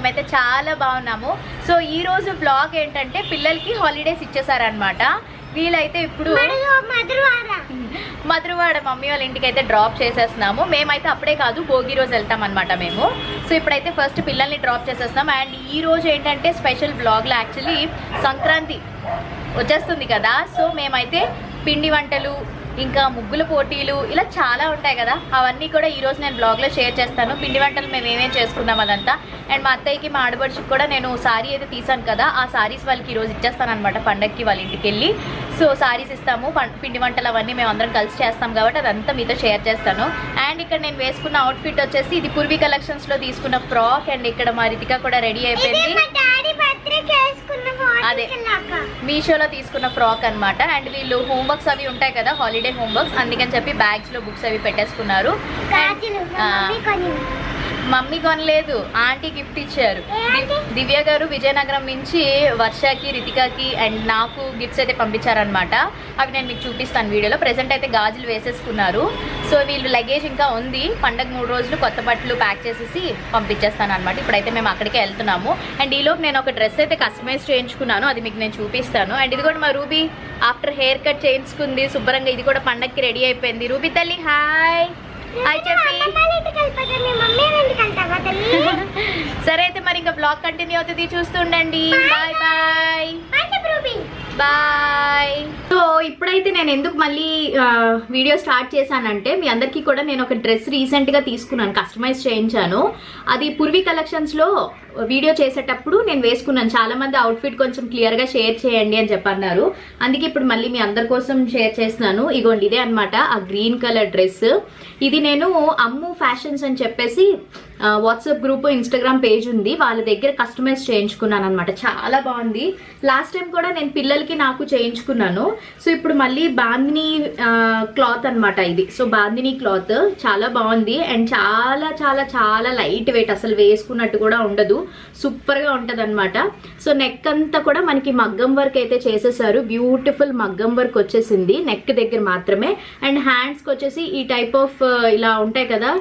మేమైతే చాలా బాగున్నాము. సో ఈ రోజు బ్లాగ్ ఏంటంటే పిల్లలకి హాలిడేస్ ఇచ్చేసారనమాట వీళ్ళైతే ఇప్పుడు మధురవాడ. మమ్మీ వాళ్ళ ఇంటికి అయితే డ్రాప్ చేసేస్తున్నాము. మేమైతే అప్పుడే కాదు భోగి రోజు వెళ్తాం అనమాట మేము. సో ఇప్పుడైతే ఫస్ట్ పిల్లల్ని డ్రాప్ చేసేస్తున్నాం. అండ్ ఈ రోజు ఏంటంటే స్పెషల్ బ్లాగ్లో యాక్చువల్లీ సంక్రాంతి వచ్చేస్తుంది కదా. సో మేమైతే పిండి వంటలు ఇంకా ముగ్గుల పోటీలు ఇలా చాలా ఉంటాయి కదా. అవన్నీ కూడా ఈరోజు నేను బ్లాగ్లో షేర్ చేస్తాను. పిండి వంటలు మేము ఏమేమి చేసుకున్నాం అదంతా. అండ్ మా అత్తయ్యకి మా ఆడపడుచుకి కూడా నేను సారీ అయితే తీసాను కదా. ఆ సారీస్ వాళ్ళకి ఈరోజు ఇచ్చేస్తాను అనమాట పండగకి వాళ్ళ ఇంటికి వెళ్ళి. సో సారీస్ ఇస్తాము. పిండి వంటలు అవన్నీ మేము అందరం కలిసి చేస్తాం కాబట్టి అదంతా మీతో షేర్ చేస్తాను. అండ్ ఇక్కడ నేను వేసుకున్న అవుట్ఫిట్ వచ్చేసి ఇది పూర్వీ కలెక్షన్స్లో తీసుకున్న ఫ్రాక్ అండ్ ఇక్కడ మా రితిక కూడా రెడీ అయిపోయింది. అదే. మీషోలో తీసుకున్న ఫ్రాక్ అన్నమాట. అండ్ వీళ్ళు హోంవర్క్స్ అవి ఉంటాయి కదా హాలిడే హోంవర్క్స్. అందుకని చెప్పి బ్యాగ్స్లో బుక్స్ అవి పెట్టేసుకున్నారు. మమ్మీ కొనలేదు ఆంటీ గిఫ్ట్ ఇచ్చారు. దివ్య గారు విజయనగరం నుంచి వర్షకి రితికాకి అండ్ నాకు గిఫ్ట్స్ అయితే పంపించారనమాట అవి నేను మీకు చూపిస్తాను వీడియోలో. ప్రెసెంట్ అయితే గాజులు వేసేసుకున్నారు. సో వీళ్ళు లగేజ్ ఇంకా ఉంది. పండగ మూడు రోజులు కొత్త బట్టలు ప్యాక్ చేసేసి పంపించేస్తాను అనమాట ఇప్పుడైతే మేము అక్కడికే వెళ్తున్నాము. అండ్ ఈలోపు నేను ఒక డ్రెస్ అయితే కస్టమైజ్ చేయించుకున్నాను. అది మీకు నేను చూపిస్తాను. అండ్ ఇది కూడా మా రూబీ ఆఫ్టర్ హెయిర్ కట్ చేయించుకుంది. శుభ్రంగా ఇది కూడా పండగకి రెడీ అయిపోయింది. రూబీ తల్లి హాయ్ హాయ్ చెప్పి. సరే అయితే మరి ఇంకా బ్లాగ్ కంటిన్యూ అవుతుంది. చూస్తుండండి బాయ్ బాయ్ బాయ్ సో ఇప్పుడైతే నేను ఎందుకు మళ్ళీ వీడియో స్టార్ట్ చేశానంటే మీ అందరికీ కూడా నేను ఒక డ్రెస్ రీసెంట్గా తీసుకున్నాను కస్టమైజ్ చేయించాను. అది పూర్వీ కలెక్షన్స్లో వీడియో చేసేటప్పుడు నేను వేసుకున్నాను. చాలామంది అవుట్ఫిట్ కొంచెం క్లియర్గా షేర్ చేయండి అని చెప్పన్నారు. అందుకే ఇప్పుడు మళ్ళీ మీ అందరి కోసం షేర్ చేస్తున్నాను. ఇగోండి ఇదే అన్నమాట ఆ గ్రీన్ కలర్ డ్రెస్ ఇది నేను అమ్ము ఫ్యాషన్స్ అని చెప్పేసి వాట్సాప్ గ్రూప్ ఇన్స్టాగ్రామ్ పేజ్ ఉంది. వాళ్ళ దగ్గర కస్టమైజ్ చేయించుకున్నాను అనమాట చాలా బాగుంది. లాస్ట్ టైం కూడా నేను పిల్లలకి నాకు చేయించుకున్నాను. సో ఇప్పుడు మళ్ళీ బాందిని క్లాత్ అన్నమాట ఇది. సో బాందిని క్లాత్ చాలా బాగుంది. అండ్ చాలా చాలా చాలా లైట్ వెయిట్ అసలు వేసుకున్నట్టు కూడా ఉండదు. సూపర్గా ఉంటుంది అనమాట సో నెక్ అంతా కూడా మనకి మగ్గం వర్క్ అయితే చేసేసారు. బ్యూటిఫుల్ మగ్గం వర్క్ వచ్చేసింది. నెక్ దగ్గర మాత్రమే. అండ్ హ్యాండ్స్కి వచ్చేసి ఈ టైప్ ఆఫ్ ఇలా ఉంటాయి కదా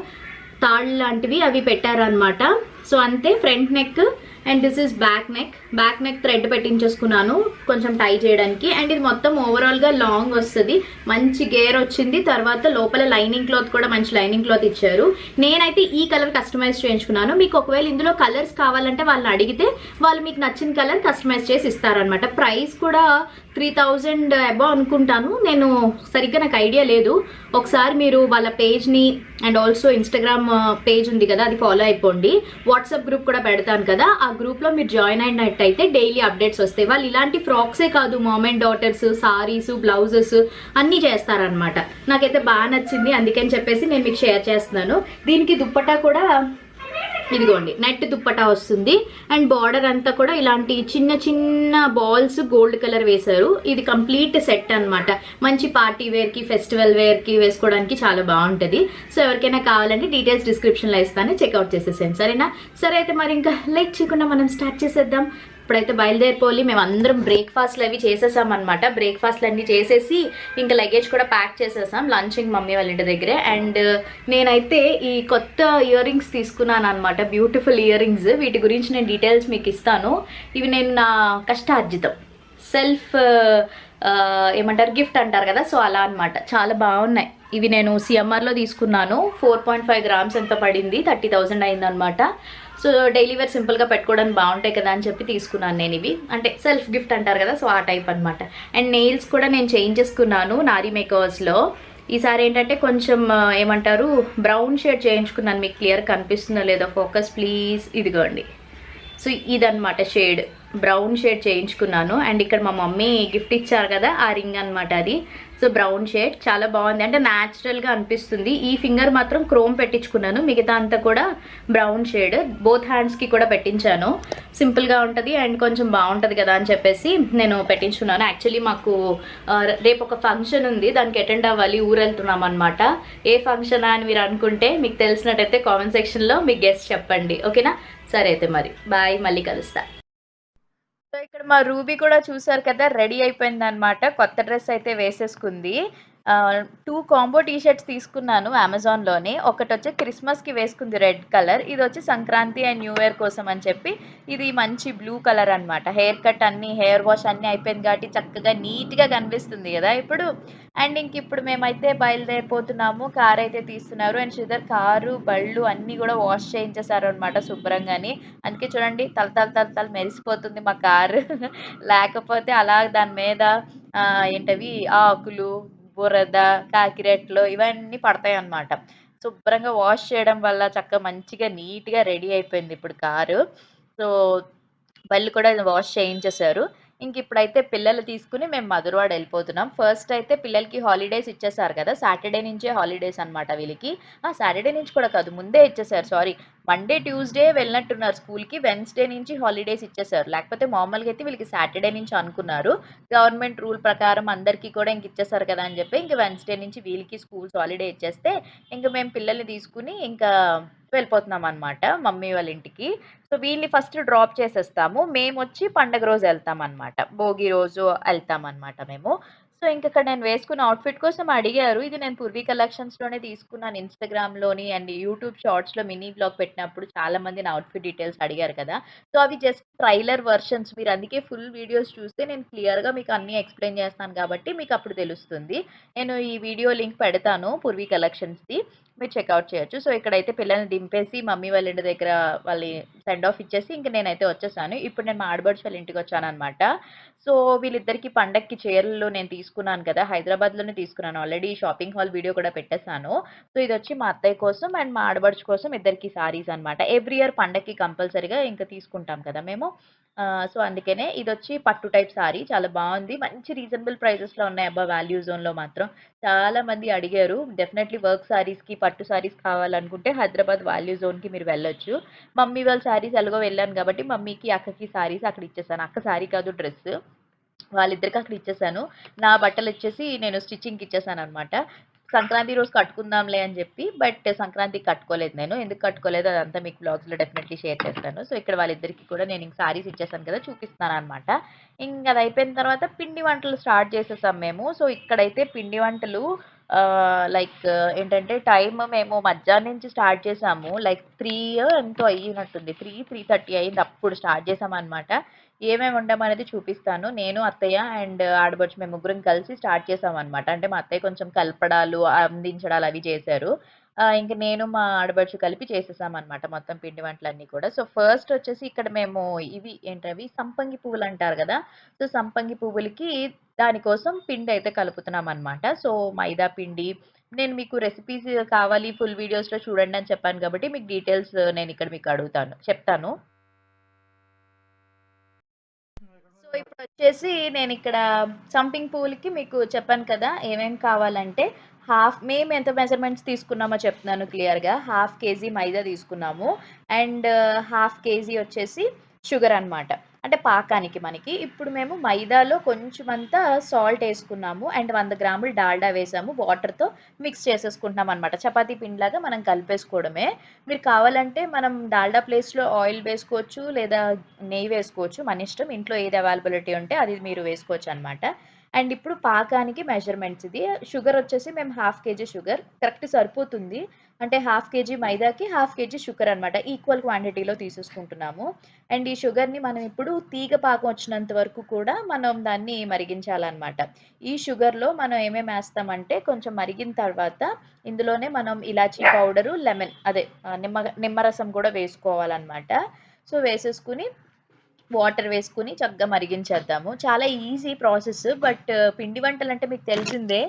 తాళ్ళు లాంటివి అవి పెట్టారనమాట సో అంతే front neck and this is back neck. Back neck thread పెట్టించేసుకున్నాను కొంచెం టై చేయడానికి. అండ్ ఇది మొత్తం ఓవరాల్గా లాంగ్ వస్తుంది. మంచి గేర్ వచ్చింది. తర్వాత లోపల లైనింగ్ క్లాత్ కూడా మంచి లైనింగ్ క్లాత్ ఇచ్చారు. నేనైతే ఈ కలర్ కస్టమైజ్ చేయించుకున్నాను. మీకు ఒకవేళ ఇందులో కలర్స్ కావాలంటే వాళ్ళని అడిగితే వాళ్ళు మీకు నచ్చిన కలర్ కస్టమైజ్ చేసి ఇస్తారనమాట ప్రైస్ కూడా త్రీ థౌజండ్ అబౌ అనుకుంటాను. నేను సరిగ్గా నాకు ఐడియా లేదు. ఒకసారి మీరు వాళ్ళ పేజ్ని అండ్ ఆల్సో ఇన్స్టాగ్రామ్ పేజ్ ఉంది కదా అది ఫాలో అయిపోండి. వాట్సాప్ గ్రూప్ కూడా పెడతాను కదా ఆ గ్రూప్లో మీరు జాయిన్ అయినట్టయితే డైలీ అప్డేట్స్ వస్తాయి. వాళ్ళు ఇలాంటి ఫ్రాక్సే కాదు mom and daughters saris blouses అన్నీ చేస్తారనమాట నాకైతే బాగా నచ్చింది అందుకని చెప్పేసి నేను మీకు షేర్ చేస్తున్నాను. దీనికి దుప్పటా కూడా ఇదిగోండి నెట్ దుప్పటా వస్తుంది. అండ్ బార్డర్ అంతా కూడా ఇలాంటి చిన్న చిన్న బాల్స్ గోల్డ్ కలర్ వేశారు. ఇది కంప్లీట్ సెట్ అన్నమాట. మంచి పార్టీ వేర్కి ఫెస్టివల్ వేర్కి వేసుకోవడానికి చాలా బాగుంటుంది. సో ఎవరికైనా కావాలంటే డీటెయిల్స్ డిస్క్రిప్షన్లో ఇస్తాను. చెక్అవుట్ చేసేసాను సరేనా? సరే అయితే మరి ఇంకా లైక్ చేయకుండా మనం స్టార్ట్ చేసేద్దాం. ఇప్పుడైతే బయలుదేరిపోయి మేము అందరం బ్రేక్ఫాస్ట్లు అవి చేసేసాం అనమాట బ్రేక్ఫాస్ట్లు అన్ని చేసేసి ఇంకా లగేజ్ కూడా ప్యాక్ చేసేసాం. లంచింగ్ మమ్మీ వాళ్ళ ఇంటి దగ్గరే. అండ్ uh, నేనైతే ఈ కొత్త ఇయర్ రింగ్స్ తీసుకున్నాను అనమాట బ్యూటిఫుల్ ఇయర్ రింగ్స్ వీటి గురించి నేను డీటెయిల్స్ మీకు ఇస్తాను. ఇవి నేను నా కష్టార్జితం. సెల్ఫ్ uh, uh, ఏమంటారు? గిఫ్ట్ అంటారు కదా? సో అలా అన్నమాట. చాలా బాగున్నాయి. ఇవి నేను సిఎంఆర్లో తీసుకున్నాను. ఫోర్ పాయింట్ ఫైవ్ గ్రామ్స్ ఎంత పడింది? థర్టీ థౌజండ్ అయిందనమాట సో డైలీ వేర్ సింపుల్గా పెట్టుకోవడానికి బాగుంటాయి కదా అని చెప్పి తీసుకున్నాను నేను ఇవి. అంటే సెల్ఫ్ గిఫ్ట్ అంటారు కదా సో ఆ టైప్ అనమాట అండ్ నెయిల్స్ కూడా నేను చేంజ్ చేసుకున్నాను నారీ మేకర్స్లో ఈసారి ఏంటంటే కొంచెం ఏమంటారు బ్రౌన్ షేడ్ చేయించుకున్నాను. మీకు క్లియర్ కనిపిస్తుందో లేదో ఫోకస్ ప్లీజ్ ఇదిగోండి. సో ఇదనమాట షేడ్ బ్రౌన్ షేడ్ చేయించుకున్నాను. అండ్ ఇక్కడ మా మమ్మీ గిఫ్ట్ ఇచ్చారు కదా ఆ రింగ్ అనమాట అది. సో బ్రౌన్ షేడ్ చాలా బాగుంది. అంటే న్యాచురల్గా అనిపిస్తుంది. ఈ ఫింగర్ మాత్రం క్రోమ్ పెట్టించుకున్నాను. మిగతా అంతా కూడా బ్రౌన్ షేడ్. బోత్ హ్యాండ్స్కి కూడా పెట్టించాను. సింపుల్గా ఉంటుంది అండ్ కొంచెం బాగుంటుంది కదా అని చెప్పేసి నేను పెట్టించుకున్నాను యాక్చువల్లీ మాకు రేపు ఒక ఫంక్షన్ ఉంది. దానికి అటెండ్ అవ్వాలి ఊరు వెళ్తున్నాం అనమాట ఏ ఫంక్షన్ అని మీరు అనుకుంటే మీకు తెలిసినట్టయితే కామెంట్ సెక్షన్లో మీకు గెస్ట్ చెప్పండి. ఓకేనా సరే అయితే మరి. బాయ్ మళ్ళీ కలుస్తా. సో ఇక్కడ మా రూబీ కూడా చూసారు కదా రెడీ అయిపోయింది అనమాట కొత్త డ్రెస్ అయితే వేసేసుకుంది. టూ కాంబో టీ షర్ట్స్ తీసుకున్నాను అమెజాన్లోనే ఒకటి వచ్చి క్రిస్మస్కి వేసుకుంది రెడ్ కలర్ ఇది వచ్చి సంక్రాంతి అండ్ న్యూ ఇయర్ కోసం అని చెప్పి ఇది మంచి బ్లూ కలర్ అన్నమాట. హెయిర్ కట్ అన్ని హెయిర్ వాష్ అన్ని అయిపోయింది కాబట్టి చక్కగా నీట్గా కనిపిస్తుంది కదా ఇప్పుడు. అండ్ ఇంక ఇప్పుడు మేమైతే బయలుదేరిపోతున్నాము. కార్ అయితే తీస్తున్నారు. అండ్ శ్రీధర్ కారు బళ్ళు అన్నీ కూడా వాష్ చేయించేశారు అనమాట శుభ్రంగాని. అందుకే చూడండి తల తల తల తల మెరిసిపోతుంది మా కారు. లేకపోతే అలా దాని మీద ఏంటవి? ఆకులు బురద కాకిరెట్లు ఇవన్నీ పడతాయి అన్నమాట శుభ్రంగా వాష్ చేయడం వల్ల చక్కగా మంచిగా నీట్గా రెడీ అయిపోయింది ఇప్పుడు కారు. సో బళ్ళు కూడా వాష్ చేయించేశారు. ఇంక ఇప్పుడైతే పిల్లలు తీసుకుని మేము మధురవాడ వెళ్ళిపోతున్నాం. ఫస్ట్ అయితే పిల్లలకి హాలిడేస్ ఇచ్చేసారు కదా సాటర్డే నుంచే హాలిడేస్ అనమాట వీళ్ళకి. సాటర్డే నుంచి కూడా కాదు ముందే ఇచ్చేసారు సారీ. మండే ట్యూస్డే వెళ్ళినట్టున్నారు స్కూల్కి వెన్స్డే నుంచి హాలిడేస్ ఇచ్చేసారు. లేకపోతే మామూలుగా అయితే వీళ్ళకి సాటర్డే నుంచి అనుకున్నారు. గవర్నమెంట్ రూల్ ప్రకారం అందరికీ కూడా ఇంక ఇచ్చేసారు కదా అని చెప్పి ఇంక వెన్స్డే నుంచి వీళ్ళకి స్కూల్స్ హాలిడే ఇచ్చేస్తే ఇంక మేము పిల్లల్ని తీసుకుని ఇంకా వెళ్ళిపోతున్నాం అనమాట మమ్మీ వాళ్ళ ఇంటికి. సో వీళ్ళని ఫస్ట్ డ్రాప్ చేసేస్తాము. మేము వచ్చి పండగ రోజు వెళ్తాం అనమాట భోగి రోజు వెళ్తాం అనమాట మేము. సో ఇంక ఇక్కడ నేను వేసుకున్న అవుట్ఫిట్ కోసం అడిగారు. ఇది నేను పూర్వీ కలెక్షన్స్లోనే తీసుకున్నాను. ఇన్స్టాగ్రామ్లోని అండ్ యూట్యూబ్ షార్ట్స్లో మినీ బ్లాగ్ పెట్టినప్పుడు చాలామంది నా అవుట్ఫిట్ డీటెయిల్స్ అడిగారు కదా. సో అవి జస్ట్ ట్రైలర్ వర్షన్స్ మీరు అందుకే ఫుల్ వీడియోస్ చూస్తే నేను క్లియర్గా మీకు అన్నీ ఎక్స్ప్లెయిన్ చేస్తాను కాబట్టి మీకు అప్పుడు తెలుస్తుంది. నేను ఈ వీడియో లింక్ పెడతాను పూర్వీ కలెక్షన్స్ది మీరు చెక్అవుట్ చేయొచ్చు. సో ఇక్కడైతే పిల్లల్ని దింపేసి మమ్మీ వాళ్ళ ఇంటి దగ్గర వాళ్ళ సెండ్ ఆఫ్ ఇచ్చేసి ఇంక నేనైతే వచ్చేసాను. ఇప్పుడు నేను మా ఆడబడుచు వాళ్ళ ఇంటికి వచ్చాను అనమాట సో వీళ్ళిద్దరికి పండక్కి చీరలు నేను తీసుకున్నాను కదా హైదరాబాద్లోనే తీసుకున్నాను. ఆల్రెడీ షాపింగ్ హాల్ వీడియో కూడా పెట్టేశాను. సో ఇది వచ్చి మా అత్తయ్య కోసం అండ్ మా ఆడబడుచు కోసం ఇద్దరికి సారీస్ అనమాట ఎవ్రీ ఇయర్ పండక్కి కంపల్సరీగా ఇంకా తీసుకుంటాం కదా మేము. సో అందుకనే ఇది వచ్చి పట్టు టైప్ సారీ. చాలా బాగుంది. మంచి రీజనబుల్ ప్రైజెస్లో ఉన్నాయి అబ్బా వాల్యూ జోన్లో మాత్రం. చాలా మంది అడిగారు డెఫినెట్లీ వర్క్ సారీస్కి పట్టు సారీస్ కావాలనుకుంటే హైదరాబాద్ వాల్యూ జోన్కి మీరు వెళ్ళొచ్చు. మమ్మీ వాళ్ళ సారీస్ ఎలాగో వెళ్ళాను కాబట్టి మమ్మీకి అక్కకి సారీస్ అక్కడ ఇచ్చేసాను. అక్క సారీ కాదు డ్రెస్. వాళ్ళిద్దరికి అక్కడ ఇచ్చేసాను. నా బట్టలు వచ్చేసి నేను స్టిచ్చింగ్కి ఇచ్చేసాను అనమాట సంక్రాంతి రోజు కట్టుకుందాంలే అని చెప్పి బట్ సంక్రాంతి కట్టుకోలేదు నేను. ఎందుకు కట్టుకోలేదు? అదంతా మీకు బ్లాగ్స్లో డెఫినెట్లీ షేర్ చేస్తాను. సో ఇక్కడ వాళ్ళిద్దరికి కూడా నేను ఇంక సారీస్ ఇచ్చేసాను కదా చూపిస్తున్నాను అనమాట ఇంకా అది అయిపోయిన తర్వాత పిండి వంటలు స్టార్ట్ చేసేసాం మేము. సో ఇక్కడైతే పిండి వంటలు లైక్ ఏంటంటే టైం మేము మధ్యాహ్నం నుంచి స్టార్ట్ చేసాము. లైక్ త్రీ ఎంతో అయ్యినట్టుంది త్రీ త్రీ థర్టీ అయింది. అప్పుడు స్టార్ట్ చేసాము అనమాట ఏమేమి వండామనేది చూపిస్తాను. నేను అత్తయ్య అండ్ ఆడబడుచు మేము ముగ్గురం కలిసి స్టార్ట్ చేసాం అనమాట అంటే మా అత్తయ్య కొంచెం కలపడాలు అందించడాలు అవి చేశారు. ఇంక నేను మా ఆడబడుచు కలిపి చేసేసాం అనమాట మొత్తం పిండి వంటలన్నీ కూడా. సో ఫస్ట్ వచ్చేసి ఇక్కడ మేము ఇవి ఏంటవి? సంపంగి పువ్వులు అంటారు కదా? సో సంపంగి పువ్వులకి దానికోసం పిండి అయితే కలుపుతున్నాం అనమాట సో మైదా పిండి నేను మీకు రెసిపీస్ కావాలి ఫుల్ వీడియోస్లో చూడండి అని చెప్పాను కాబట్టి మీకు డీటెయిల్స్ నేను ఇక్కడ మీకు అడుగుతాను చెప్తాను. సో ఇప్పుడు వచ్చేసి నేను ఇక్కడ సంపింగ్ పువ్వులకి మీకు చెప్పాను కదా ఏమేం కావాలంటే హాఫ్ మేము ఎంత మెజర్మెంట్స్ తీసుకున్నామో చెప్తున్నాను క్లియర్గా. హాఫ్ కేజీ మైదా తీసుకున్నాము. అండ్ హాఫ్ కేజీ వచ్చేసి షుగర్ అన్నమాట. అంటే పాకానికి మనకి. ఇప్పుడు మేము మైదాలో కొంచెమంతా సాల్ట్ వేసుకున్నాము. అండ్ వంద గ్రాములు డాల్డా వేసాము. వాటర్తో మిక్స్ చేసేసుకుంటున్నాం అనమాట చపాతీ పిండిలాగా మనం కలిపేసుకోవడమే. మీరు కావాలంటే మనం డాల్డా ప్లేస్లో ఆయిల్ వేసుకోవచ్చు లేదా నెయ్యి వేసుకోవచ్చు. మన ఇష్టం. ఇంట్లో ఏది అవైలబిలిటీ ఉంటే అది మీరు వేసుకోవచ్చు అనమాట అండ్ ఇప్పుడు పాకానికి మెజర్మెంట్స్ ఇది. షుగర్ వచ్చేసి మేము హాఫ్ కేజీ షుగర్ కరెక్ట్ సరిపోతుంది. అంటే హాఫ్ కేజీ మైదాకి హాఫ్ కేజీ షుగర్ అనమాట ఈక్వల్ క్వాంటిటీలో తీసేసుకుంటున్నాము. అండ్ ఈ షుగర్ని మనం ఇప్పుడు తీగ పాకం వచ్చినంత వరకు కూడా మనం దాన్ని మరిగించాలన్నమాట. ఈ షుగర్లో మనం ఏమేమి వేస్తామంటే కొంచెం మరిగిన తర్వాత ఇందులోనే మనం ఇలాచీ పౌడరు లెమన్ అదే నిమ్మ నిమ్మరసం కూడా వేసుకోవాలన్నమాట. సో వేసేసుకుని వాటర్ వేసుకుని చక్కగా మరిగించేద్దాము. చాలా ఈజీ ప్రాసెస్ బట్ పిండి వంటలు అంటే మీకు తెలిసిందే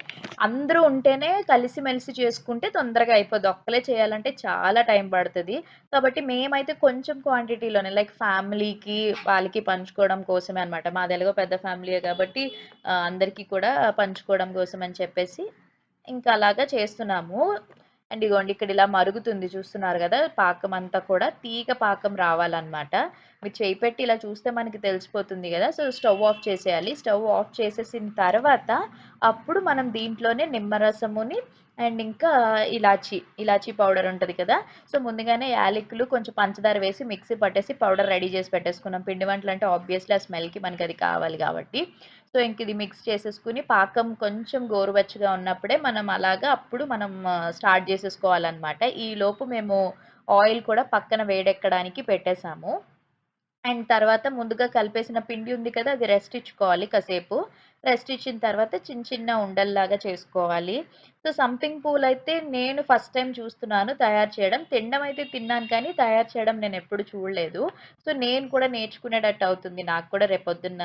అందరూ ఉంటేనే కలిసిమెలిసి చేసుకుంటే తొందరగా అయిపోద్ది ఒక్కలే చేయాలంటే చాలా టైం పడుతుంది. కాబట్టి మేమైతే కొంచెం క్వాంటిటీలోనే లైక్ ఫ్యామిలీకి వాళ్ళకి పంచుకోవడం కోసమే అనమాట మాది ఎలాగో పెద్ద ఫ్యామిలీయే కాబట్టి అందరికీ కూడా పంచుకోవడం కోసం అని చెప్పేసి ఇంకా అలాగా చేస్తున్నాము. అండ్ ఇగోండి ఇక్కడ ఇలా మరుగుతుంది చూస్తున్నారు కదా పాకం అంతా కూడా. తీగ పాకం రావాలన్నమాట. మీరు చేయి పెట్టి ఇలా చూస్తే మనకి తెలిసిపోతుంది కదా. సో స్టవ్ ఆఫ్ చేసేయాలి. స్టవ్ ఆఫ్ చేసేసిన తర్వాత అప్పుడు మనం దీంట్లోనే నిమ్మరసముని అండ్ ఇంకా ఇలాచీ ఇలాచీ పౌడర్ ఉంటుంది కదా. సో ముందుగానే యాలకులు కొంచెం పంచదార వేసి మిక్సీ పట్టేసి పౌడర్ రెడీ చేసి పెట్టేసుకున్నాం. పిండి వంటలు అంటే ఆబ్వియస్లీ ఆ స్మెల్కి మనకి అది కావాలి కాబట్టి. సో ఇంక ఇది మిక్స్ చేసేసుకుని పాకం కొంచెం గోరువెచ్చగా ఉన్నప్పుడే మనం అలాగా అప్పుడు మనం స్టార్ట్ చేసేసుకోవాలన్నమాట. ఈ లోపు మేము ఆయిల్ కూడా పక్కన వేడెక్కడానికి పెట్టేసాము అండ్ తర్వాత ముందుగా కలిపేసిన పిండి ఉంది కదా అది రెస్ట్ ఇచ్చుకోవాలి కాసేపు. రెస్ట్ ఇచ్చిన తర్వాత చిన్న చిన్న ఉండల్లాగా చేసుకోవాలి. సో సంపింగ్ పూలు అయితే నేను ఫస్ట్ టైం చూస్తున్నాను తయారు చేయడం. తినడం అయితే తిన్నాను కానీ తయారు చేయడం నేను ఎప్పుడు చూడలేదు. సో నేను కూడా నేర్చుకునేటట్టు అవుతుంది. నాకు కూడా రేపొద్దున్న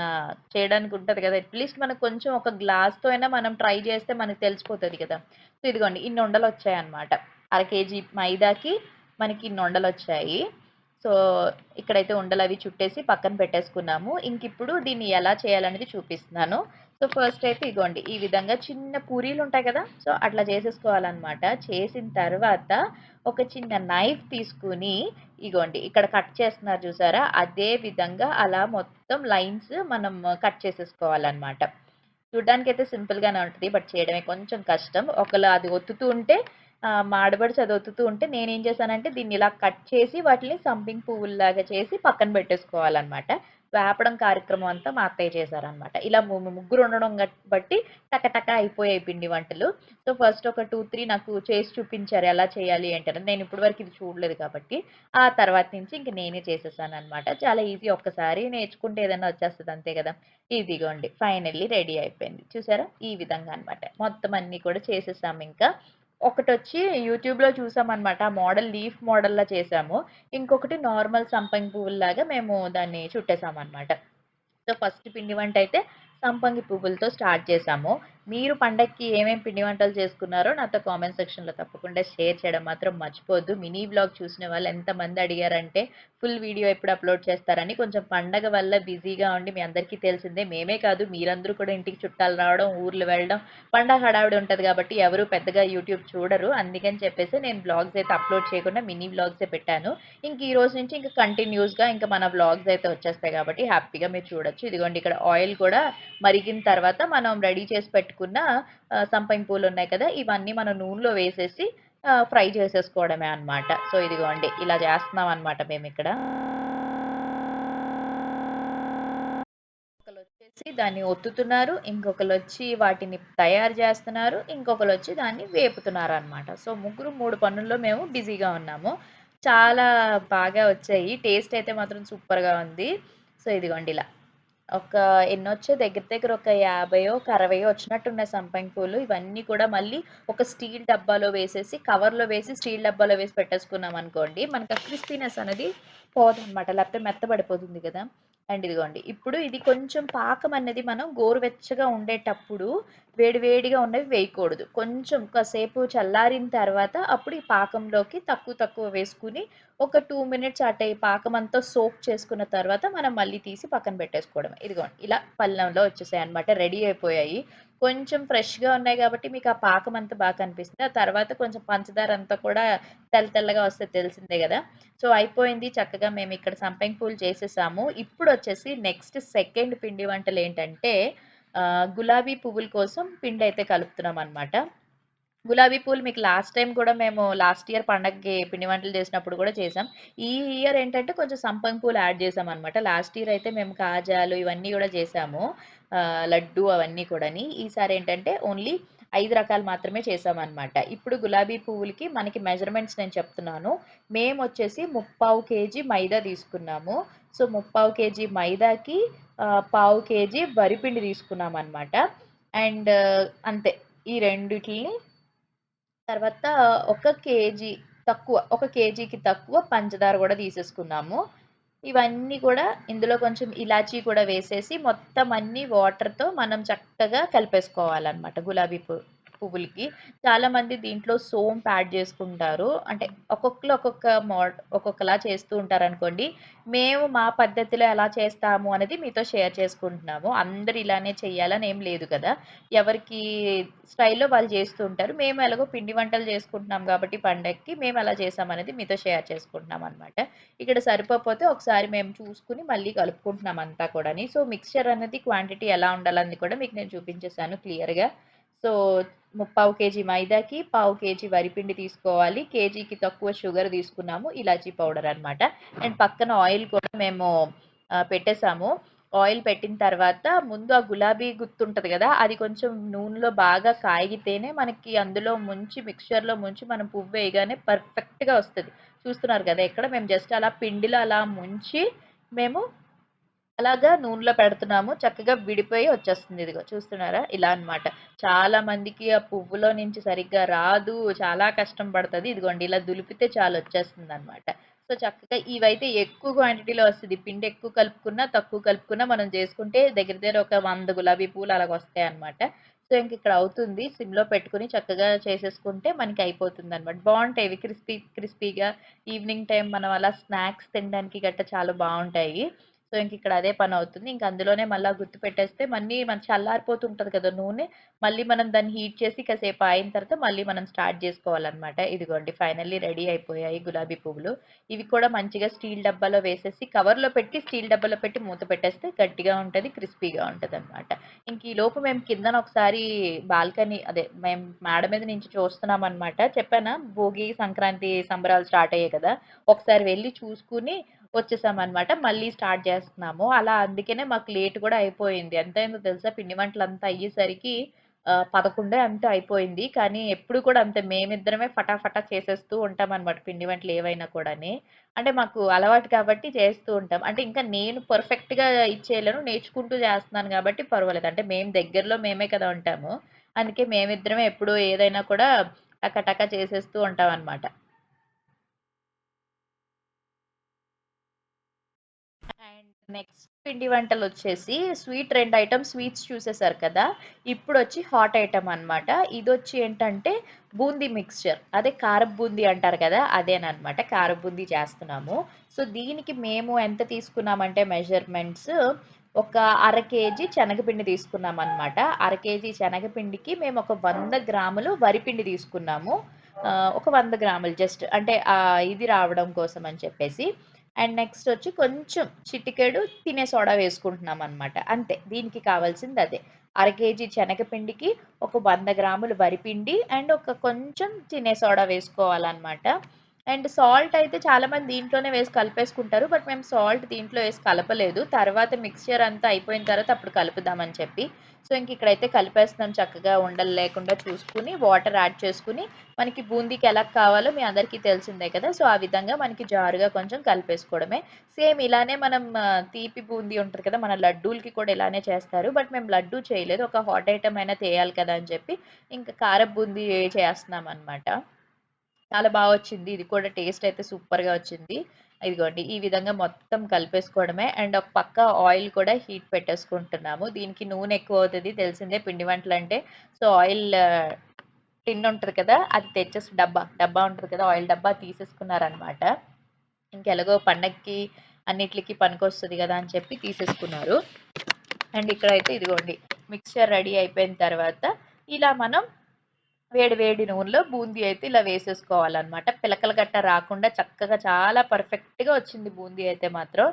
చేయడానికి ఉంటుంది కదా. అట్లీస్ట్ మనకు కొంచెం ఒక గ్లాస్తో అయినా మనం ట్రై చేస్తే మనకు తెలిసిపోతుంది కదా. సో ఇదిగోండి ఇన్ని ఉండలు వచ్చాయి అన్నమాట అర కేజీ మైదాకి మనకి ఇన్ని ఉండలు వచ్చాయి. సో ఇక్కడైతే ఉండలు అవి చుట్టేసి పక్కన పెట్టేసుకున్నాము. ఇంక ఇప్పుడు దీన్ని ఎలా చేయాలనేది చూపిస్తున్నాను. సో ఫస్ట్ అయితే ఇగోండి ఈ విధంగా చిన్న పూరీలు ఉంటాయి కదా సో అట్లా చేసేసుకోవాలన్నమాట. చేసిన తర్వాత ఒక చిన్న నైఫ్ తీసుకుని ఇగోండి ఇక్కడ కట్ చేస్తున్నారు చూసారా? అదే విధంగా అలా మొత్తం లైన్స్ మనం కట్ చేసేసుకోవాలన్నమాట. చూడ్డానికి అయితే సింపుల్గానే ఉంటుంది బట్ చేయడమే కొంచెం కష్టం. ఒకళ్ళు అది ఒత్తుతూ ఉంటే మా ఆడపడుచు ఉంటే నేనేం చేశానంటే దీన్ని ఇలా కట్ చేసి వాటిని సంపింగ్ పువ్వుల్లాగా చేసి పక్కన పెట్టేసుకోవాలన్నమాట. వేపడం కార్యక్రమం అంతా మా అత్తయ్య చేశారనమాట ఇలా ముగ్గురు ఉండడం బట్టి టకటక అయిపోయాయి పిండి వంటలు. సో ఫస్ట్ ఒక టూ త్రీ నాకు చేసి చూపించారు ఎలా చేయాలి ఏంటని నేను ఇప్పటి వరకు ఇది చూడలేదు కాబట్టి ఆ తర్వాత నుంచి ఇంక నేనే చేసేసాను అనమాట చాలా ఈజీ ఒక్కసారి నేర్చుకుంటే ఏదైనా వచ్చేస్తుంది అంతే కదా. ఇదిగోండి ఫైనల్లీ రెడీ అయిపోయింది. చూసారా? ఈ విధంగా అనమాట మొత్తం అన్నీ కూడా చేసేసాము ఇంకా. ఒకటి వచ్చి యూట్యూబ్లో చూసామన్నమాట. ఆ మోడల్ లీఫ్ మోడల్లా చేసాము. ఇంకొకటి నార్మల్ సంపంగి పువ్వుల్లాగా మేము దాన్ని చుట్టేసామన్నమాట. సో ఫస్ట్ పిండి వంట అయితే సంపంగి పువ్వులతో స్టార్ట్ చేసాము మీరు పండక్కి ఏమేమి పిండి వంటలు చేసుకున్నారో నాతో కామెంట్ సెక్షన్లో తప్పకుండా షేర్ చేయడం మాత్రం మర్చిపోద్దు మినీ బ్లాగ్ చూసిన వాళ్ళు ఎంతమంది అడిగారంటే ఫుల్ వీడియో ఎప్పుడు అప్లోడ్ చేస్తారని. కొంచెం పండగ వల్ల బిజీగా ఉండి మీ అందరికీ తెలిసిందే మేమే కాదు మీరందరూ కూడా ఇంటికి చుట్టాలు రావడం ఊర్లు వెళ్ళడం పండగ హడావిడి ఉంటుంది కాబట్టి ఎవరు పెద్దగా యూట్యూబ్ చూడరు. అందుకని చెప్పేసి నేను బ్లాగ్స్ అయితే అప్లోడ్ చేయకుండా మినీ బ్లాగ్సే పెట్టాను. ఇంక ఈ రోజు నుంచి ఇంకా కంటిన్యూస్గా ఇంకా మన బ్లాగ్స్ అయితే వచ్చేస్తాయి కాబట్టి హ్యాపీగా మీరు చూడొచ్చు. ఇదిగోండి ఇక్కడ ఆయిల్ కూడా మరిగిన తర్వాత మనం రెడీ చేసి పెట్టుకున్న సంపంగి పూలు ఉన్నాయి కదా ఇవన్నీ మనం నూనెలో వేసేసి ఫ్రై చేసేసుకోవడమే అన్నమాట. సో ఇదిగోండి ఇలా చేస్తున్నాం అన్నమాట మేము ఇక్కడ. ఒకరు వచ్చేసి దాన్ని ఒత్తుతున్నారు ఇంకొకరు వచ్చి వాటిని తయారు చేస్తున్నారు ఇంకొకరు వచ్చి దాన్ని వేపుతున్నారు అన్నమాట. సో ముగ్గురు మూడు పనుల్లో మేము బిజీగా ఉన్నాము. చాలా బాగా వచ్చాయి టేస్ట్ అయితే మాత్రం సూపర్గా ఉంది. సో ఇదిగోండి ఇలా. ఒక ఎన్ని దగ్గర దగ్గర ఒక యాభైయో ఒక అరవయో వచ్చినట్టున్నాయి సంపంగి పూలు. ఇవన్నీ కూడా మళ్ళీ ఒక స్టీల్ డబ్బాలో వేసేసి కవర్లో వేసి స్టీల్ డబ్బాలో వేసి పెట్టేసుకున్నాం అనుకోండి మనకు క్రిస్పీనెస్ అనేది పోదనమాట. లేకపోతే మెత్తబడిపోతుంది కదా. అండ్ ఇదిగోండి. ఇప్పుడు ఇది కొంచెం పాకం అనేది మనం గోరువెచ్చగా ఉండేటప్పుడు వేడివేడిగా ఉన్నవి వేయకూడదు. కొంచెం కాసేపు చల్లారిన తర్వాత అప్పుడు ఈ పాకంలోకి తక్కువ తక్కువ వేసుకుని ఒక టూ మినిట్స్ అటే పాకం అంతా సోక్ చేసుకున్న తర్వాత మనం మళ్ళీ తీసి పక్కన పెట్టేసుకోవడం ఇదిగోండి. ఇలా పళ్ళంలో వచ్చేసాయి అనమాట రెడీ అయిపోయాయి. కొంచెం ఫ్రెష్గా ఉన్నాయి కాబట్టి మీకు ఆ పాకం అంతా బాగా కనిపిస్తుంది. ఆ తర్వాత కొంచెం పంచదార అంతా కూడా తెల్ల తెల్లగా వస్తే తెలిసిందే కదా. సో అయిపోయింది. చక్కగా మేము ఇక్కడ సంపెంగి పూలు చేసేసాము. ఇప్పుడు వచ్చేసి నెక్స్ట్ సెకండ్ పిండి వంటలు ఏంటంటే గులాబీ పువ్వుల కోసం పిండి అయితే కలుపుతున్నాం అనమాట గులాబీ పూలు మీకు లాస్ట్ టైం కూడా మేము లాస్ట్ ఇయర్ పండగకి పిండి వంటలు చేసినప్పుడు కూడా చేసాం. ఈ ఇయర్ ఏంటంటే కొంచెం సంపంగి పూలు యాడ్ చేసాం అనమాట లాస్ట్ ఇయర్ అయితే మేము కాజాలు ఇవన్నీ కూడా చేసాము. లడ్డు అవన్నీ కూడాని ఈసారి ఏంటంటే ఓన్లీ ఐదు రకాలు మాత్రమే చేసామన్నమాట. ఇప్పుడు గులాబీ పువ్వులకి మనకి మెజర్మెంట్స్ నేను చెప్తున్నాను. మేము వచ్చేసి ముప్పావు కేజీ మైదా తీసుకున్నాము. సో ముప్పావు కేజీ మైదాకి పావు కేజీ వరిపిండి తీసుకున్నాం అనమాట అండ్ అంతే ఈ రెండిటిని తర్వాత ఒక కేజీ తక్కువ ఒక కేజీకి తక్కువ పంచదార కూడా తీసేసుకున్నాము. ఇవన్నీ కూడా ఇందులో కొంచెం ఇలాచీ కూడా వేసేసి మొత్తం అన్ని వాటర్తో మనం చక్కగా కలిపేసుకోవాలన్నమాట గులాబీ పువ్వు. పువ్వులకి. చాలామంది దీంట్లో సోంపు యాడ్ చేసుకుంటారు. అంటే ఒక్కొక్కరు ఒక్కొక్క మో ఒక్కొక్కలా చేస్తూ ఉంటారు అనుకోండి మేము మా పద్ధతిలో ఎలా చేస్తాము అనేది మీతో షేర్ చేసుకుంటున్నాము. అందరు ఇలానే చేయాలని ఏం లేదు కదా. ఎవరికి స్టైల్లో వాళ్ళు చేస్తూ ఉంటారు. మేము ఎలాగో పిండి వంటలు చేసుకుంటున్నాం కాబట్టి పండగకి మేము ఎలా చేసాం అనేది మీతో షేర్ చేసుకుంటున్నాం అనమాట ఇక్కడ సరిపోతే ఒకసారి మేము చూసుకుని మళ్ళీ కలుపుకుంటున్నాం అంతా కూడాని. సో మిక్స్చర్ అనేది క్వాంటిటీ ఎలా ఉండాలని కూడా మీకు నేను చూపించేసాను క్లియర్గా. సో ముప్పావు కేజీ మైదాకి పావు కేజీ వరిపిండి తీసుకోవాలి. కేజీకి తక్కువ షుగర్ తీసుకున్నాము ఇలాచీ పౌడర్ అనమాట అండ్ పక్కన ఆయిల్ కూడా మేము పెట్టేసాము. ఆయిల్ పెట్టిన తర్వాత ముందు ఆ గులాబీ గుర్తుంటుంది కదా అది కొంచెం నూనెలో బాగా కాగితేనే మనకి అందులో ముంచి మిక్చర్లో ముంచి మనం పువ్వు వేయగానే పర్ఫెక్ట్గా వస్తుంది. చూస్తున్నారు కదా ఇక్కడ మేము జస్ట్ అలా పిండిలో అలా ముంచి మేము అలాగా నూనెలో పెడుతున్నాము. చక్కగా విడిపోయి వచ్చేస్తుంది ఇదిగో చూస్తున్నారా? ఇలా అన్నమాట. చాలా మందికి ఆ పువ్వులో నుంచి సరిగ్గా రాదు. చాలా కష్టం పడుతుంది. ఇదిగోండి ఇలా దులిపితే చాలా వచ్చేస్తుంది అనమాట సో చక్కగా ఇవైతే ఎక్కువ క్వాంటిటీలో వస్తుంది. పిండి ఎక్కువ కలుపుకున్నా తక్కువ కలుపుకున్నా మనం చేసుకుంటే దగ్గర దగ్గర ఒక వంద గులాబీ పూలు అలాగ వస్తాయి అనమాట సో ఇంక ఇక్కడ అవుతుంది. సిమ్లో పెట్టుకుని చక్కగా చేసేసుకుంటే మనకి అయిపోతుంది అనమాట బాగుంటాయి. ఇవి క్రిస్పీ క్రిస్పీగా ఈవినింగ్ టైం మనం అలా స్నాక్స్ తినడానికి గట్ట చాలా బాగుంటాయి. సో ఇంక ఇక్కడ అదే పని అవుతుంది ఇంక అందులోనే మళ్ళీ గుర్తు పెట్టేస్తే మళ్ళీ మన చల్లారిపోతుంటుంది కదా నూనె మళ్ళీ మనం దాన్ని హీట్ చేసి కాసేపు అయిన తర్వాత మళ్ళీ మనం స్టార్ట్ చేసుకోవాలన్నమాట. ఇదిగోండి ఫైనల్లీ రెడీ అయిపోయాయి గులాబీ పువ్వులు. ఇవి కూడా మంచిగా స్టీల్ డబ్బాలో వేసేసి కవర్లో పెట్టి స్టీల్ డబ్బాలో పెట్టి మూత పెట్టేస్తే గట్టిగా ఉంటుంది క్రిస్పీగా ఉంటుంది అనమాట ఇంక ఈ లోపు మేము కిందన ఒకసారి బాల్కనీ అదే మేము మేడ మీద నుంచి చూస్తున్నాం అనమాట చెప్పానా? భోగి సంక్రాంతి సంబరాలు స్టార్ట్ అయ్యాయి కదా. ఒకసారి వెళ్ళి చూసుకుని వచ్చేసామన్నమాట. మళ్ళీ స్టార్ట్ చేస్తున్నాము. అలా అందుకనే మాకు లేట్ కూడా అయిపోయింది. ఎంత అయిందో తెలుసా? పిండి వంటలు అంతా అయ్యేసరికి పదకొండే అంతా అయిపోయింది. కానీ ఎప్పుడు కూడా అంతే మేమిద్దరమే ఫటాఫటా చేసేస్తూ ఉంటాం అనమాట పిండి వంటలు ఏవైనా కూడాని. అంటే మాకు అలవాటు కాబట్టి చేస్తూ ఉంటాం. అంటే ఇంకా నేను పర్ఫెక్ట్గా ఇచ్చేయలేను నేర్చుకుంటూ చేస్తున్నాను కాబట్టి పర్వాలేదు. అంటే మేము దగ్గరలో మేమే కదా ఉంటాము. అందుకే మేమిద్దరమే ఎప్పుడు ఏదైనా కూడా టక టక చేసేస్తూ ఉంటాం అనమాట నెక్స్ట్ పిండి వంటలు వచ్చేసి స్వీట్ రెండు ఐటమ్స్ స్వీట్స్ చూసేసారు కదా. ఇప్పుడు వచ్చి హాట్ ఐటమ్ అనమాట ఇది వచ్చి ఏంటంటే బూందీ మిక్స్చర్. అదే కారపు బూందీ అంటారు కదా అదేనమాట కారపు బూందీ చేస్తున్నాము. సో దీనికి మేము ఎంత తీసుకున్నామంటే మెజర్మెంట్స్ ఒక అర కేజీ శనగపిండి తీసుకున్నాం అనమాట అర కేజీ శనగపిండికి మేము ఒక వంద గ్రాములు వరిపిండి తీసుకున్నాము. ఒక వంద గ్రాములు జస్ట్ అంటే ఇది రావడం కోసం అని చెప్పేసి. అండ్ నెక్స్ట్ వచ్చి కొంచెం చిటికెడు తినే సోడా వేసుకుంటున్నాం అనమాట అంతే దీనికి కావాల్సింది అదే. అర కేజీ శనగపిండికి ఒక వంద గ్రాములు వరిపిండి అండ్ ఒక కొంచెం తినే సోడా వేసుకోవాలన్నమాట. అండ్ సాల్ట్ అయితే చాలామంది దీంట్లోనే వేసి కలిపేసుకుంటారు. బట్ మేము సాల్ట్ దీంట్లో వేసి కలపలేదు. తర్వాత మిక్స్చర్ అంతా అయిపోయిన తర్వాత అప్పుడు కలుపుదామని చెప్పి. సో ఇంక ఇక్కడైతే కలిపేస్తున్నాం చక్కగా ఉండలు లేకుండా చూసుకుని వాటర్ యాడ్ చేసుకుని. మనకి బూందీకి ఎలా కావాలో మీ అందరికీ తెలిసిందే కదా. సో ఆ విధంగా మనకి జారుగా కొంచెం కలిపేసుకోవడమే. సేమ్ ఇలానే మనం తీపి బూందీ ఉంటుంది కదా మన లడ్డూలకి కూడా ఇలానే చేస్తారు. బట్ మేము లడ్డూ చేయలేదు. ఒక హాట్ ఐటమ్ అయినా చేయాలి కదా అని చెప్పి ఇంకా కారపు బూందీ చేస్తున్నాం అనమాట చాలా బాగా వచ్చింది. ఇది కూడా టేస్ట్ అయితే సూపర్గా వచ్చింది. ఇదిగోండి ఈ విధంగా మొత్తం కలిపేసుకోవడమే. అండ్ ఒక పక్క ఆయిల్ కూడా హీట్ పెట్టేసుకుంటున్నాము. దీనికి నూనె ఎక్కువ అవుతుంది. తెలిసిందే పిండి వంటలు అంటే. సో ఆయిల్ టిన్ ఉంటుంది కదా అది తెచ్చేసి డబ్బా డబ్బా ఉంటుంది కదా ఆయిల్ డబ్బా తీసేసుకున్నారనమాట. ఇంకెలాగో పండక్కి అన్నిటికి పనికొస్తుంది కదా అని చెప్పి తీసేసుకున్నారు. అండ్ ఇక్కడైతే ఇదిగోండి మిక్చర్ రెడీ అయిపోయిన తర్వాత ఇలా మనం వేడి వేడి నూనెలో బూందీ అయితే ఇలా వేసేసుకోవాలన్నమాట. పిలకల గట్ట రాకుండా చక్కగా చాలా పర్ఫెక్ట్గా వచ్చింది బూందీ అయితే మాత్రం.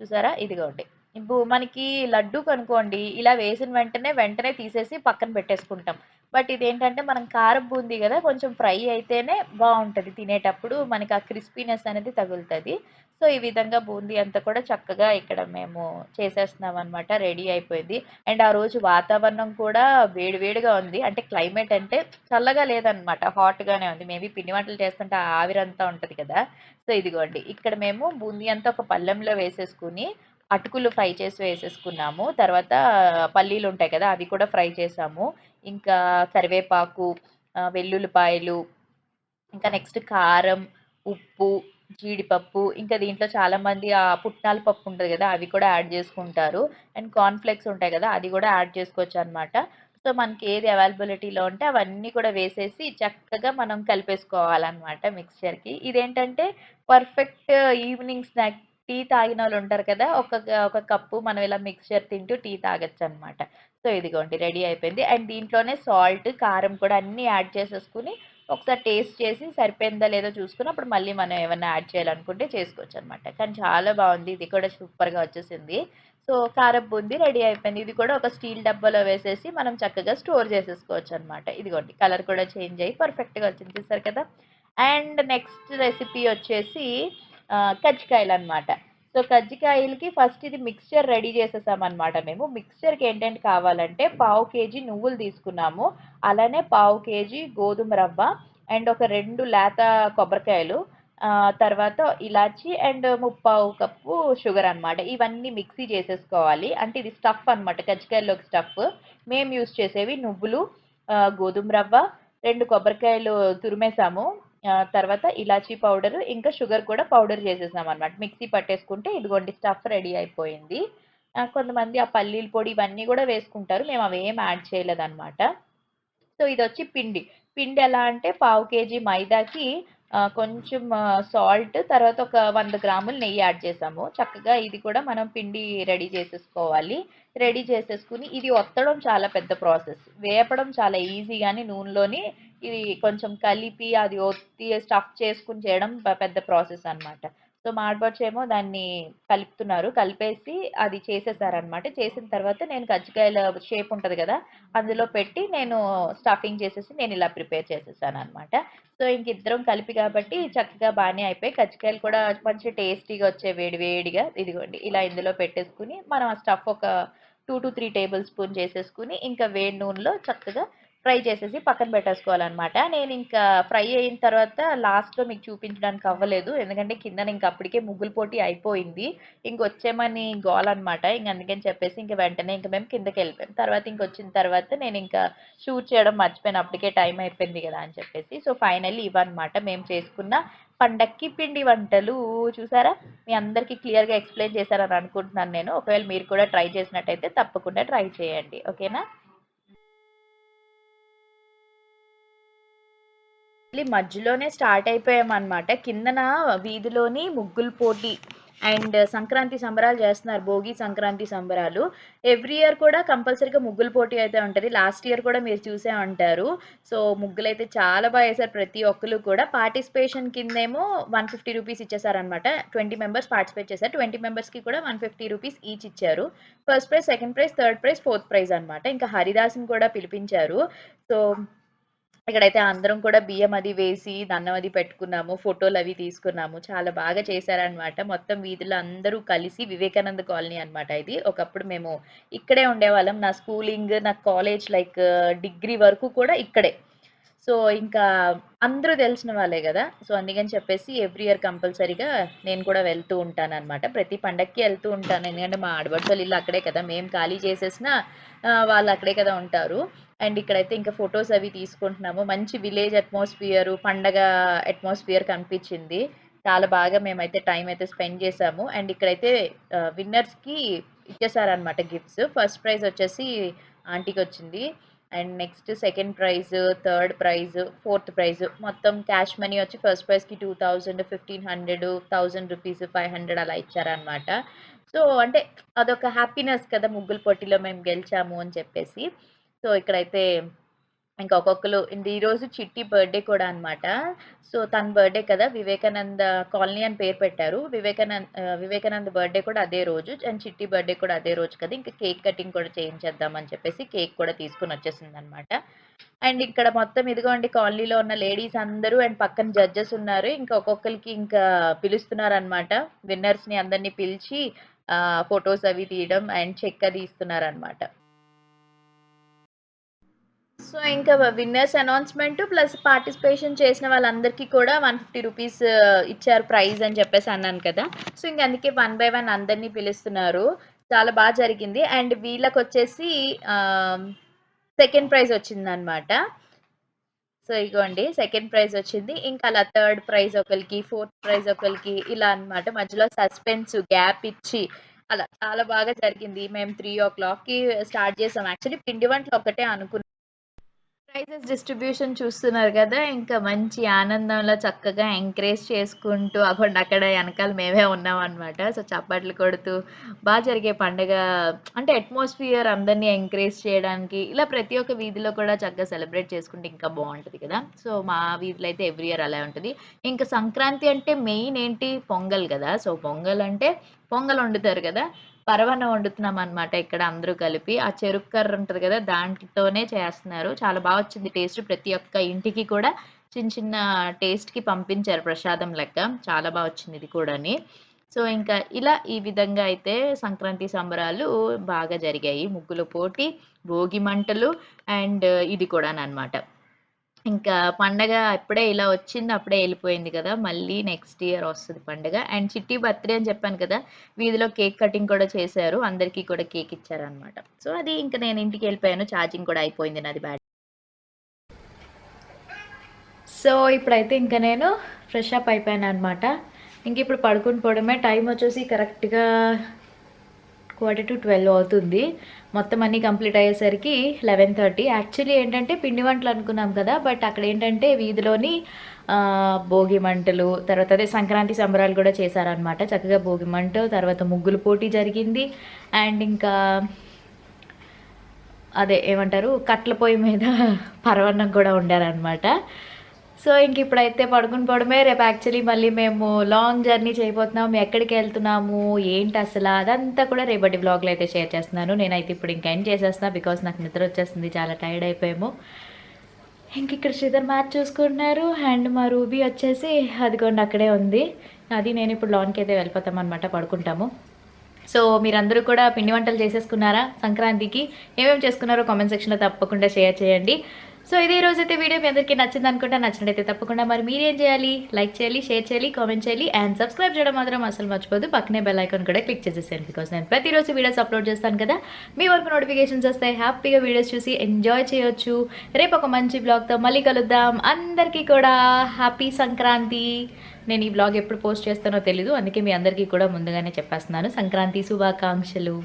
చూసారా? ఇదిగోండి. ఇప్పుడు మనకి లడ్డు కనుకోండి ఇలా వేసిన వెంటనే వెంటనే తీసేసి పక్కన పెట్టేసుకుంటాం. బట్ ఇదేంటంటే మనం కారం బూందీ కదా కొంచెం ఫ్రై అయితేనే బాగుంటుంది తినేటప్పుడు మనకి ఆ క్రిస్పీనెస్ అనేది తగులుతుంది. సో ఈ విధంగా బూందీ అంతా కూడా చక్కగా ఇక్కడ మేము చేసేస్తున్నాం అనమాట రెడీ అయిపోయింది. అండ్ ఆ రోజు వాతావరణం కూడా వేడివేడిగా ఉంది. అంటే క్లైమేట్ అంటే చల్లగా లేదనమాట హాట్గానే ఉంది. మేబీ పిండి వంటలు చేస్తుంటే ఆవిరంతా ఉంటుంది కదా. సో ఇదిగోండి ఇక్కడ మేము బూందీ అంతా ఒక పళ్ళెంలో వేసేసుకుని అటుకులు ఫ్రై చేసి వేసేసుకున్నాము. తర్వాత పల్లీలు ఉంటాయి కదా అవి కూడా ఫ్రై చేసాము. ఇంకా కరివేపాకు వెల్లుల్లిపాయలు ఇంకా నెక్స్ట్ కారం ఉప్పు జీడిపప్పు ఇంకా దీంట్లో చాలా మంది ఆ పుట్నాల పప్పు ఉంటుంది కదా అవి కూడా యాడ్ చేసుకుంటారు. అండ్ కార్న్ఫ్లెక్స్ ఉంటాయి కదా అది కూడా యాడ్ చేసుకోవచ్చు అనమాట సో మనకి ఏది అవైలబిలిటీలో ఉంటే అవన్నీ కూడా వేసేసి చక్కగా మనం కలిపేసుకోవాలన్నమాట మిక్స్చర్కి. ఇదేంటంటే పర్ఫెక్ట్ ఈవినింగ్ స్నాక్ టీ తాగిన వాళ్ళు ఉంటారు కదా ఒక ఒక కప్పు మనం ఇలా మిక్స్చర్ తింటూ టీ తాగొచ్చు అనమాట సో ఇదిగోండి రెడీ అయిపోయింది. అండ్ దీంట్లోనే సాల్ట్ కారం కూడా అన్నీ యాడ్ చేసేసుకుని ఒకసారి టేస్ట్ చేసి సరిపోయిందా లేదో చూసుకుని అప్పుడు మళ్ళీ మనం ఏమైనా యాడ్ చేయాలనుకుంటే చేసుకోవచ్చు అనమాట కానీ చాలా బాగుంది. ఇది కూడా సూపర్గా వచ్చేసింది. సో కారం బూందీ రెడీ అయిపోయింది. ఇది కూడా ఒక స్టీల్ డబ్బాలో వేసేసి మనం చక్కగా స్టోర్ చేసేసుకోవచ్చు అనమాట ఇదిగోండి కలర్ కూడా చేంజ్ అయ్యి పర్ఫెక్ట్గా వచ్చింది. చూసారు కదా? అండ్ నెక్స్ట్ రెసిపీ వచ్చేసి కజ్జికాయలు అనమాట సో కజ్జికాయలకి ఫస్ట్ ఇది మిక్స్చర్ రెడీ చేసేసామన్నమాట మేము. మిక్స్చర్కి ఏంటంటే కావాలంటే పావు కేజీ నువ్వులు తీసుకున్నాము. అలానే పావు కేజీ గోధుమ రవ్వ అండ్ ఒక రెండు లేత కొబ్బరికాయలు తర్వాత ఇలాచి అండ్ ముప్పావు కప్పు షుగర్ అన్నమాట. ఇవన్నీ మిక్సీ చేసేసుకోవాలి. అంటే ఇది స్టఫ్ అన్నమాట కజ్జికాయల్లోకి స్టఫ్ మేము యూస్ చేసేవి నువ్వులు గోధుమ రవ్వ రెండు కొబ్బరికాయలు తురిమేసాము. తర్వాత ఇలాచీ పౌడర్ ఇంకా షుగర్ కూడా పౌడర్ చేసేసాం అనమాట మిక్సీ పట్టేసుకుంటే ఇదిగోండి స్టఫ్ రెడీ అయిపోయింది. కొంతమంది ఆ పల్లీల పొడి ఇవన్నీ కూడా వేసుకుంటారు. మేము అవి ఏం యాడ్ చేయలేదన్నమాట. సో ఇది వచ్చి పిండి. పిండి ఎలా అంటే పావు కేజీ మైదాకి కొంచెం సాల్ట్ తర్వాత ఒక వంద గ్రాములు నెయ్యి యాడ్ చేసాము. చక్కగా ఇది కూడా మనం పిండి రెడీ చేసేసుకోవాలి. రెడీ చేసేసుకుని ఇది ఒత్తడం చాలా పెద్ద ప్రాసెస్. వేపడం చాలా ఈజీ కానీ నూనెలోని ఇది కొంచెం కలిపి అది ఒత్తి స్టఫ్ చేసుకుని చేయడం పెద్ద ప్రాసెస్ అన్నమాట. సో మాడబడ్స్ ఏమో దాన్ని కలుపుతున్నారు. కలిపేసి అది చేసేసారనమాట. చేసిన తర్వాత నేను కజ్జికాయల షేప్ ఉంటుంది కదా అందులో పెట్టి నేను స్టఫింగ్ చేసేసి నేను ఇలా ప్రిపేర్ చేసేసాను అనమాట సో ఇంక ఇద్దరం కలిపి కాబట్టి చక్కగా బాగానే అయిపోయి కజ్జికాయలు కూడా మంచి టేస్టీగా వచ్చే వేడి వేడిగా. ఇదిగోండి ఇలా ఇందులో పెట్టేసుకుని మనం ఆ స్టఫ్ ఒక two to three tablespoon చేసేసుకుని ఇంకా వేడి నూనెలో చక్కగా ఫ్రై చేసేసి పక్కన పెట్టేసుకోవాలన్నమాట. నేను ఇంకా ఫ్రై అయిన తర్వాత లాస్ట్లో మీకు చూపించడానికి అవ్వలేదు. ఎందుకంటే కింద ఇంకా అప్పటికే ముగ్గులు పోటీ అయిపోయింది. ఇంక వచ్చేమని గోల్ అనమాట ఇంక అందుకని చెప్పేసి ఇంక వెంటనే ఇంక మేము కిందకి వెళ్ళిపోయాం. తర్వాత ఇంక వచ్చిన తర్వాత నేను ఇంకా షూట్ చేయడం మర్చిపోయాను. అప్పటికే టైం అయిపోయింది కదా అని చెప్పేసి. సో ఫైనల్లీ ఇవన్నమాట. మేము చేసుకున్న పండక్కి పిండి వంటలు. చూసారా? మీ అందరికీ క్లియర్గా ఎక్స్ప్లెయిన్ చేశారని అనుకుంటున్నాను నేను. ఒకవేళ మీరు కూడా ట్రై చేసినట్టయితే తప్పకుండా ట్రై చేయండి. ఓకేనా? మళ్ళీ మధ్యలోనే స్టార్ట్ అయిపోయామన్నమాట. కిందన వీధిలోని ముగ్గుల పోటీ అండ్ సంక్రాంతి సంబరాలు చేస్తున్నారు. భోగి సంక్రాంతి సంబరాలు. ఎవ్రీ ఇయర్ కూడా కంపల్సరీగా ముగ్గుల పోటీ అయితే ఉంటుంది. లాస్ట్ ఇయర్ కూడా మీరు చూసే ఉంటారు. సో ముగ్గులు అయితే చాలా బాగా వేశారు. ప్రతి ఒక్కరు కూడా పార్టిసిపేషన్ కిందేమో వన్ ఫిఫ్టీ రూపీస్ ఇచ్చేసారనమాట ట్వంటీ మెంబర్స్ పార్టిసిపేట్ చేశారు. ట్వంటీ మెంబర్స్కి కూడా వన్ ఫిఫ్టీ రూపీస్ ఈచ్ ఇచ్చారు. First prize second prize third prize fourth prize అనమాట ఇంకా హరిదాస్ని కూడా పిలిపించారు. సో ఇక్కడైతే అందరం కూడా బియ్యం అది వేసి దండం అది పెట్టుకున్నాము ఫోటోలు అవి తీసుకున్నాము. చాలా బాగా చేశారనమాట మొత్తం వీధిలో అందరూ కలిసి వివేకానంద కాలనీ అనమాట ఇది. ఒకప్పుడు మేము ఇక్కడే ఉండేవాళ్ళం. నా స్కూలింగ్ నా కాలేజ్ లైక్ డిగ్రీ వరకు కూడా ఇక్కడే. సో ఇంకా అందరూ తెలిసిన వాళ్ళే కదా. సో అందుకని చెప్పేసి ఎవ్రీ ఇయర్ కంపల్సరీగా నేను కూడా వెళ్తూ ఉంటాను అనమాట ప్రతి పండక్కి వెళ్తూ ఉంటాను. ఎందుకంటే మా ఆడబడుచు ఇల్లు అక్కడే కదా. మేము ఖాళీ చేసేసిన వాళ్ళు అక్కడే కదా ఉంటారు. అండ్ ఇక్కడైతే ఇంకా ఫొటోస్ అవి తీసుకుంటున్నాము. మంచి విలేజ్ అట్మాస్ఫియర్ పండగ అట్మాస్ఫియర్ కనిపించింది. చాలా బాగా మేమైతే టైం అయితే స్పెండ్ చేసాము అండ్ ఇక్కడైతే విన్నర్స్కి ఇచ్చేసారనమాట గిఫ్ట్స్. ఫస్ట్ ప్రైజ్ వచ్చేసి ఆంటీకి వచ్చింది. And next second prize third prize fourth prize. మొత్తం క్యాష్ మనీ వచ్చి first ప్రైజ్కి two thousand fifteen hundred thousand rupees five hundred అలా ఇచ్చారనమాట సో అంటే అదొక హ్యాపీనెస్ కదా ముగ్గుల పోటీలో మేము గెలిచాము అని చెప్పేసి. సో ఇక్కడైతే ఇంకా ఒక్కొక్కరు ఈరోజు చిట్టి బర్త్డే కూడా అనమాట సో తన బర్త్డే కదా వివేకానంద కాలనీ అని పేరు పెట్టారు. వివేకానంద వివేకానంద బర్త్డే కూడా అదే రోజు అండ్ చిట్టి బర్త్డే కూడా అదే రోజు కదా ఇంకా కేక్ కటింగ్ కూడా చేయించేద్దామని చెప్పేసి కేక్ కూడా తీసుకుని వచ్చేసింది అనమాట అండ్ ఇక్కడ మొత్తం ఇదిగోండి కాలనీలో ఉన్న లేడీస్ అందరూ అండ్ పక్కన జడ్జెస్ ఉన్నారు. ఇంకా ఒక్కొక్కరికి ఇంకా పిలుస్తున్నారు అనమాట విన్నర్స్ని అందరినీ పిలిచి ఫొటోస్ అవి తీయడం అండ్ చెక్ తీస్తున్నారు అనమాట సో ఇంకా విన్నర్స్ అనౌన్స్మెంట్ ప్లస్ పార్టిసిపేషన్ చేసిన వాళ్ళందరికీ కూడా వన్ ఫిఫ్టీ రూపీస్ ఇచ్చారు ప్రైజ్ అని చెప్పేసి అన్నాను కదా. సో ఇంక అందుకే వన్ బై వన్ అందరినీ పిలుస్తున్నారు. చాలా బాగా జరిగింది. అండ్ వీళ్ళకి వచ్చేసి సెకండ్ ప్రైజ్ వచ్చింది అనమాట సో ఇగోండి సెకండ్ ప్రైజ్ వచ్చింది. ఇంకా అలా థర్డ్ ప్రైజ్ ఒకరికి ఫోర్త్ ప్రైజ్ ఒకరికి ఇలా అన్నమాట. మధ్యలో సస్పెన్స్ గ్యాప్ ఇచ్చి అలా చాలా బాగా జరిగింది. మేము త్రీ ఓ క్లాక్కి స్టార్ట్ చేసాం. యాక్చువల్లీ పిండి వంటలు ఒకటే అనుకున్నాం ప్రైజెస్ డిస్ట్రిబ్యూషన్ చూస్తున్నారు కదా ఇంకా మంచి ఆనందంలో చక్కగా ఎంకరేజ్ చేసుకుంటూ అక్కడ అక్కడ వెనకాల మేమే ఉన్నాం అనమాట సో చప్పట్లు కొడుతూ బాగా జరిగే పండుగ అంటే అట్మాస్ఫియర్ అందరినీ ఎంకరేజ్ చేయడానికి ఇలా ప్రతి ఒక్క వీధిలో కూడా చక్కగా సెలబ్రేట్ చేసుకుంటే ఇంకా బాగుంటుంది కదా. సో మా వీధిలో అయితే ఎవ్రీ ఇయర్ అలా ఉంటుంది. ఇంకా సంక్రాంతి అంటే మెయిన్ ఏంటి? పొంగల్ కదా. సో పొంగల్ అంటే పొంగల్ వండుతారు కదా. పరవన్నం వండుతున్నాం అనమాట ఇక్కడ అందరూ కలిపి. ఆ చెరుకు కర్ర ఉంటుంది కదా దాంట్లోనే చేస్తున్నారు. చాలా బాగా వచ్చింది టేస్ట్ ప్రతి ఒక్క ఇంటికి కూడా. చిన్న చిన్న టేస్ట్కి పంపించారు ప్రసాదం లెక్క. చాలా బాగా వచ్చింది ఇది కూడాని. సో ఇంకా ఇలా ఈ విధంగా అయితే సంక్రాంతి సంబరాలు బాగా జరిగాయి. ముగ్గుల పోటీ భోగి మంటలు అండ్ ఇది కూడా అనమాట ఇంకా పండగ అప్పుడే ఇలా వచ్చింది అప్పుడే వెళ్ళిపోయింది కదా. మళ్ళీ నెక్స్ట్ ఇయర్ వస్తుంది పండగ. అండ్ చిట్టి బర్త్డే అని చెప్పాను కదా వీధిలో కేక్ కటింగ్ కూడా చేశారు. అందరికీ కూడా కేక్ ఇచ్చారనమాట సో అది ఇంకా నేను ఇంటికి వెళ్ళిపోయాను. ఛార్జింగ్ కూడా అయిపోయింది నాది బ్యాటరీ. సో ఇప్పుడైతే ఇంకా నేను ఫ్రెష్ అప్ అయిపోయాను అనమాట ఇంక ఇప్పుడు పడుకుని పోవడమే. టైం వచ్చేసి కరెక్ట్గా క్వార్టర్ టు ట్వెల్వ్ అవుతుంది. మొత్తం అన్నీ కంప్లీట్ అయ్యేసరికి లెవెన్ థర్టీ యాక్చువల్లీ ఏంటంటే పిండి వంటలు అనుకున్నాం కదా బట్ అక్కడ ఏంటంటే వీధిలోని భోగి మంటలు తర్వాత అదే సంక్రాంతి సంబరాలు కూడా చేశారనమాట చక్కగా భోగి మంట తర్వాత ముగ్గులు పోటీ జరిగింది. అండ్ ఇంకా అదే ఏమంటారు కట్ల పొయ్యి మీద పరవన్నం కూడా ఉండారనమాట సో ఇంక ఇప్పుడైతే పడుకుని పోవడమే. రేపు యాక్చువల్లీ మళ్ళీ మేము లాంగ్ జర్నీ చేయబోతున్నాము. ఎక్కడికి వెళ్తున్నాము? ఏంటి అసలు? అదంతా కూడా రేపటి బ్లాగ్లో అయితే షేర్ చేస్తున్నాను. నేనైతే ఇప్పుడు ఇంకా ఎండ్ చేసేస్తున్నా బికాస్ నాకు నిద్ర వచ్చేస్తుంది. చాలా టైర్డ్ అయిపోయాము. ఇంక ఇక్కడ శ్రీధర్ మ్యాచ్ చూసుకుంటున్నారు. అండ్ మా రూబీ వచ్చేసి అదిగోండి అక్కడే ఉంది. అది నేను ఇప్పుడు లాన్కి అయితే వెళ్ళిపోతాం అనమాట పడుకుంటాము. సో మీరందరూ కూడా పిండి వంటలు చేసేసుకున్నారా సంక్రాంతికి? ఏమేమి చేసుకున్నారో కామెంట్ సెక్షన్లో తప్పకుండా షేర్ చేయండి. సో ఇదే రోజు అయితే వీడియో మీ అందరికీ నచ్చింది అనుకుంటా నచ్చినట్టయితే తప్పకుండా మరి మీరేం చేయాలి? లైక్ చేయాలి షేర్ చేయాలి కామెంట్ చేయాలి అండ్ సబ్స్క్రైబ్ చేయడం మాత్రం అసలు మర్చిపోదు పక్కనే బెల్ ఐకాన్ కూడా క్లిక్ చేసేసాను బికాస్ నేను ప్రతిరోజు వీడియోస్ అప్లోడ్ చేస్తాను కదా. మీ వరకు నోటిఫికేషన్స్ వస్తాయి హ్యాపీగా వీడియోస్ చూసి ఎంజాయ్ చేయొచ్చు. రేపు ఒక మంచి బ్లాగ్తో మళ్ళీ కలుద్దాం. అందరికీ కూడా హ్యాపీ సంక్రాంతి. నేను ఈ బ్లాగ్ ఎప్పుడు పోస్ట్ చేస్తానో తెలీదు అందుకే మీ అందరికీ కూడా ముందుగానే చెప్పేస్తున్నాను. సంక్రాంతి శుభాకాంక్షలు.